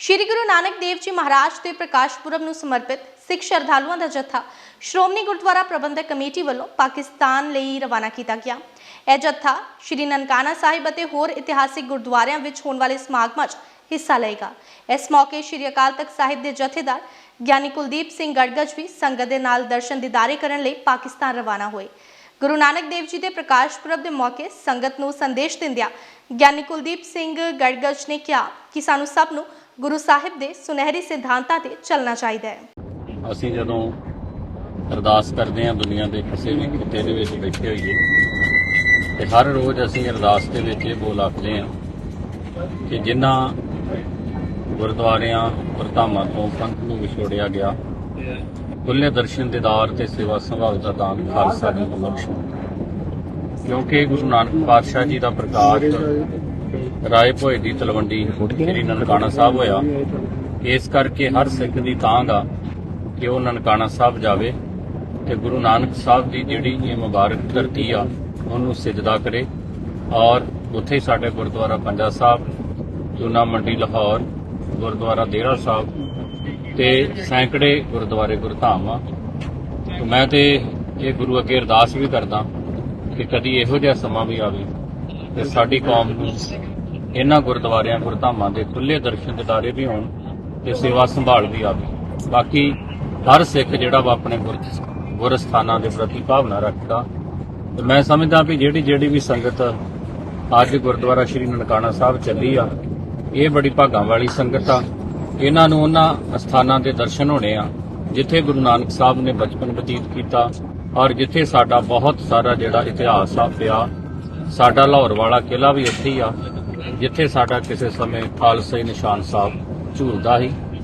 ਸ਼੍ਰੀ ਗੁਰੂ ਨਾਨਕ ਦੇਵ ਜੀ ਮਹਾਰਾਜ ਦੇ ਪ੍ਰਕਾਸ਼ ਪੁਰਬ ਨੂੰ ਸਮਰਪਿਤ ਸਿੱਖ ਸ਼ਰਧਾਲੂਆਂ ਦਾ ਜੱਥਾ ਸ਼੍ਰੋਮਣੀ ਗੁਰਦੁਆਰਾ ਪ੍ਰਬੰਧਕ ਕਮੇਟੀ ਵੱਲੋਂ ਪਾਕਿਸਤਾਨ ਲਈ ਰਵਾਨਾ ਕੀਤਾ ਗਿਆ। ਇਹ ਜਥਾ ਸ਼੍ਰੀ ਨਨਕਾਣਾ ਸਾਹਿਬ ਅਤੇ ਹੋਰ ਇਤਿਹਾਸਿਕ ਗੁਰਦੁਆਰਿਆਂ ਵਿੱਚ ਹੋਣ ਵਾਲੇ ਸਮਾਗਮਾਂ 'ਚ ਹਿੱਸਾ ਲਏਗਾ। ਇਸ ਮੌਕੇ ਸ਼੍ਰੀ ਅਕਾਲ ਤਖਤ ਸਾਹਿਬ ਦੇ ਜਥੇਦਾਰ ਗਿਆਨੀ ਕੁਲਦੀਪ ਸਿੰਘ ਗੜਗੜ ਵੀ ਸੰਗਤ ਦੇ ਨਾਲ ਦਰਸ਼ਨ ਦੀਦਾਰੇ ਕਰਨ ਲਈ ਪਾਕਿਸਤਾਨ ਰਵਾਨਾ ਹੋਏ। ਗੁਰੂ ਨਾਨਕ ਦੇਵ ਜੀ ਦੇ ਪ੍ਰਕਾਸ਼ ਪੁਰਬ ਦੇ ਮੌਕੇ ਸੰਗਤ ਨੂੰ ਸੰਦੇਸ਼ ਦਿੰਦਿਆਂ ਗਿਆਨੀ ਕੁਲਦੀਪ ਸਿੰਘ ਗੜਗੜ ਨੇ ਕਿਹਾ ਕਿ ਸਾਨੂੰ ਸਭ ਨੂੰ ਗੁਰੂ ਸਾਹਿਬ ਦੇ ਸੁਨਹਿਰੀ ਸਿਧਾਂਤਾਂ ਤੇ ਚੱਲਣਾ ਚਾਹੀਦਾ ਹੈ। ਅਸੀਂ ਜਦੋਂ ਅਰਦਾਸ ਕਰਦੇ ਹਾਂ ਦੁਨੀਆ ਦੇ ਕਿਸੇ ਵੀ ਖਿੱਤੇ ਦੇ ਵਿੱਚ ਬੈਠੇ ਹੋਈਏ, ਤੇ ਹਰ ਰੋਜ਼ ਅਸੀਂ ਅਰਦਾਸ ਦੇ ਵਿੱਚ ਇਹ ਬੋਲ ਆਖਦੇ ਹਾਂ ਕਿ ਜਿਨ੍ਹਾਂ ਗੁਰਦੁਆਰਿਆਂ ਵਰਤਾਵਾਂ ਤੋਂ ਪੰਥ ਨੂੰ ਵਿਛੋੜਿਆ ਗਿਆ ਖੁੱਲੇ ਦਰਸ਼ਨ ਦੀਦਾਰ ਤੇ ਸੇਵਾ ਸੰਭਾਲ ਦਾ ਦਾਨ ਖਾਲਸਾ ਜੀ ਨੂੰ ਬਖਸ਼ੋ ਕਿਉਂਕਿ ਗੁਰੂ ਨਾਨਕ ਪਾਤਸ਼ਾਹ ਜੀ ਦਾ ਪ੍ਰਕਾਸ਼ ਰਾਏ ਭੋਏ ਦੀ ਤਲਵੰਡੀ ਸ੍ਰੀ ਨਨਕਾਣਾ ਸਾਹਿਬ ਹੋਇਆ, ਇਸ ਕਰਕੇ ਹਰ ਸਿੱਖ ਦੀ ਤਾਂਘ ਆ ਕਿ ਉਹ ਨਨਕਾਣਾ ਸਾਹਿਬ ਜਾਵੇ ਤੇ ਗੁਰੂ ਨਾਨਕ ਸਾਹਿਬ ਦੀ ਜਿਹੜੀ ਇਹ ਮੁਬਾਰਕ ਧਰਤੀ ਆ, ਉਹਨੂੰ ਸਿਜਦਾ ਕਰੇ। ਔਰ ਉੱਥੇ ਸਾਡੇ ਗੁਰਦੁਆਰਾ ਪੰਜਾ ਸਾਹਿਬ ਚੂਨਾ ਮੰਡੀ, ਲਾਹੌਰ, ਗੁਰਦੁਆਰਾ ਦੇਰਾ ਸਾਹਿਬ ਤੇ ਸੈਂਕੜੇ ਗੁਰਦੁਆਰੇ ਗੁਰਧਾਮ ਆ। ਤੇ ਮੈਂ ਤੇ ਇਹ ਗੁਰੂ ਅੱਗੇ ਅਰਦਾਸ ਵੀ ਕਰਦਾ ਕਿ ਕਦੀ ਇਹੋ ਜਿਹਾ ਸਮਾਂ ਵੀ ਆਵੇ ਤੇ ਸਾਡੀ ਕੌਮ ਨੂੰ ਇਹਨਾਂ ਗੁਰਦੁਆਰਿਆਂ, ਗੁਰਧਾਮਾਂ ਦੇ ਖੁੱਲੇ ਦਰਸ਼ਨ ਦਿਦਾਰੇ ਵੀ ਹੋਣ ਤੇ ਸੇਵਾ ਸੰਭਾਲ ਵੀ ਆਵੇ। ਬਾਕੀ ਹਰ ਸਿੱਖ ਜਿਹੜਾ ਵਾ ਆਪਣੇ ਗੁਰ ਗੁਰ ਦੇ ਪ੍ਰਤੀ ਭਾਵਨਾ ਰੱਖਦਾ। ਤੇ ਮੈਂ ਸਮਝਦਾ ਵੀ ਜਿਹੜੀ ਜਿਹੜੀ ਵੀ ਸੰਗਤ ਅੱਜ ਗੁਰਦੁਆਰਾ ਸ਼੍ਰੀ ਨਨਕਾਣਾ ਸਾਹਿਬ ਚੱਲੀ ਆ, ਇਹ ਬੜੀ ਭਾਗਾਂ ਵਾਲੀ ਸੰਗਤ ਆ। ਇਹਨਾਂ ਨੂੰ ਉਹਨਾਂ ਸਥਾਨਾਂ ਦੇ ਦਰਸ਼ਨ ਹੋਣੇ ਆ, ਜਿੱਥੇ ਗੁਰੂ ਨਾਨਕ ਸਾਹਿਬ ਨੇ ਬਚਪਨ ਬਤੀਤ ਕੀਤਾ ਔਰ ਜਿੱਥੇ ਸਾਡਾ ਬਹੁਤ ਸਾਰਾ ਜਿਹੜਾ ਇਤਿਹਾਸ ਆ ਪਿਆ, ਸਾਡਾ ਲਾਹੌਰ ਵਾਲਾ ਕਿਲਾ ਵੀ ਇੱਥੇ ਹੀ ਆ, ਜਿੱਥੇ ਸਾਡਾ ਕਿਸੇ ਸਮੇਂ ਖਾਲਸਾ ਨਿਸ਼ਾਨ ਸਾਹਿਬ ਝੂਲਦਾ ਸੀ।